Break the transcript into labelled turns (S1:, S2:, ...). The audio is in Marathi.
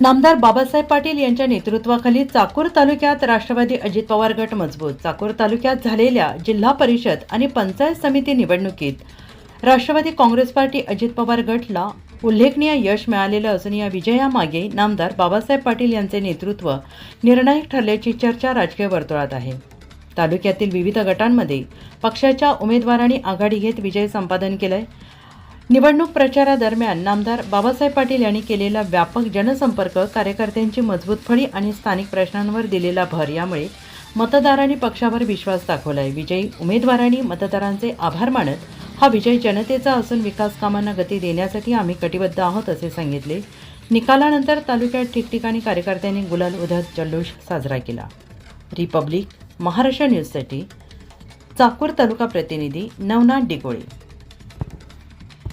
S1: नामदार बाबासाहेब पाटील यांच्या नेतृत्वाखाली चाकूर तालुक्यात राष्ट्रवादी अजित पवार गट मजबूत. चाकूर तालुक्यात झालेल्या जिल्हा परिषद आणि पंचायत समिती निवडणुकीत राष्ट्रवादी काँग्रेस पार्टी अजित पवार गटला उल्लेखनीय यश मिळालेलं असून या विजयामागे नामदार बाबासाहेब पाटील यांचे नेतृत्व निर्णायक ठरल्याची चर्चा राजकीय वर्तुळात आहे. तालुक्यातील विविध गटांमध्ये पक्षाच्या उमेदवारांनी आघाडी घेत विजय संपादन केलाय. निवडणूक प्रचारादरम्यान नामदार बाबासाहेब पाटील यांनी केलेला व्यापक जनसंपर्क कार्यकर्त्यांची मजबूत फळी आणि स्थानिक प्रश्नांवर दिलेला भर यामुळे मतदारांनी पक्षावर विश्वास दाखवलाय. विजयी उमेदवारांनी मतदारांचे आभार मानत हा विजय जनतेचा असून विकास कामांना गती देण्यासाठी आम्ही कटिबद्ध आहोत असे सांगितले. निकालानंतर तालुक्यात ठिकठिकाणी कार्यकर्त्यांनी गुलाल उधळत जल्लोष साजरा केला. रिपब्लिक महाराष्ट्र न्यूजसाठी चाकूर तालुका प्रतिनिधी नवनाथ डिगोळे.